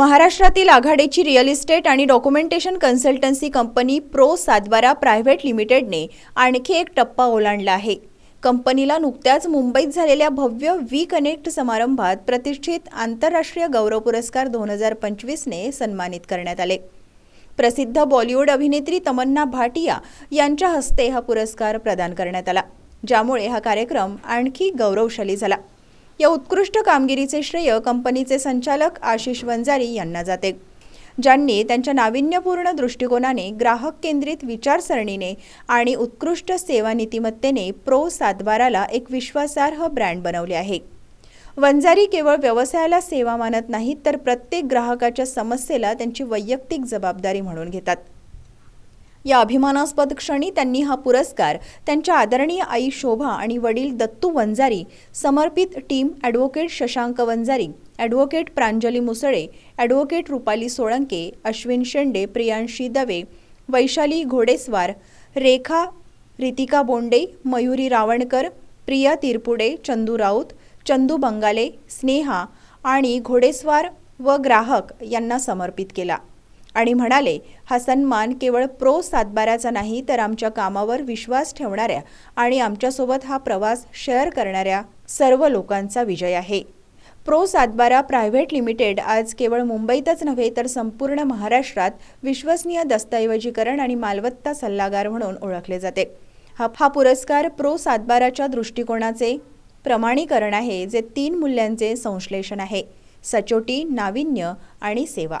महाराष्ट्रातील आघाडीची real estate आणि documentation consultancy company Pro Satbara private लिमिटेडने आणखी एक टप्पा ओलांडला आहे. कंपनीला नुकत्याच मुंबईत झालेल्या भव्य वी कनेक्ट समारंभात प्रतिष्ठित आंतरराष्ट्रीय गौरव पुरस्कार दोन हजार पंचवीसने सन्मानित करण्यात आले. प्रसिद्ध बॉलिवूड अभिनेत्री तमन्ना भाटिया यांच्या हस्ते हा पुरस्कार प्रदान करण्यात आला ज्यामुळे हा कार्यक्रम आणखी गौरवशाली झाला. या उत्कृष्ट कामगिरीचे श्रेय कंपनीचे संचालक आशिष वंजारी यांना जाते. ज्यांनी त्यांच्या नाविन्यपूर्ण दृष्टिकोनाने ग्राहक केंद्रित विचारसरणीने आणि उत्कृष्ट सेवा नीतिमत्तेने प्रो सातबाराला एक विश्वासार्ह ब्रँड बनवले आहे. वंजारी केवळ व्यवसायाला सेवा मानत नाहीत तर प्रत्येक ग्राहकाच्या समस्येला त्यांची वैयक्तिक जबाबदारी म्हणून घेतात. या अभिमानास्पद क्षणी त्यांनी हा पुरस्कार त्यांच्या आदरणीय आई शोभा आणि वडील दत्तू वंजारी समर्पित team advocate Shashank Vanjari advocate Pranjali Musale advocate Rupali Solanke Ashwin Shende Priyanshi Dave Vaishali Ghodeswar Rekha Ritika Bonde Mayuri Ravankar Priya Tirpude Chandu Raut Chandu Bangale Sneha आणि घोडेस्वार व ग्राहक यांना समर्पित केला. आणि म्हणाले हा सन्मान केवळ प्रो सातबाऱ्याचा नाही तर आमच्या कामावर विश्वास ठेवणाऱ्या आणि आमच्यासोबत हा प्रवास शेअर करणाऱ्या सर्व लोकांचा विजय आहे. प्रो सातबारा प्रायव्हेट लिमिटेड आज केवळ मुंबईतच नव्हे तर संपूर्ण महाराष्ट्रात विश्वसनीय दस्तऐवजीकरण आणि मालमत्ता सल्लागार म्हणून ओळखले जाते. हा हा पुरस्कार प्रो सातबाराच्या दृष्टिकोनाचे प्रमाणीकरण आहे जे तीन मूल्यांचे संश्लेषण आहे. सचोटी नाविन्य आणि सेवा.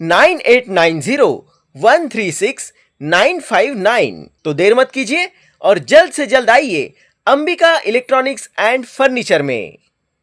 nine eight nine zero one three six nine five nine. तो देर मत कीजिए और जल्द से जल्द आइए अंबिका इलेक्ट्रॉनिक्स एंड फर्नीचर में।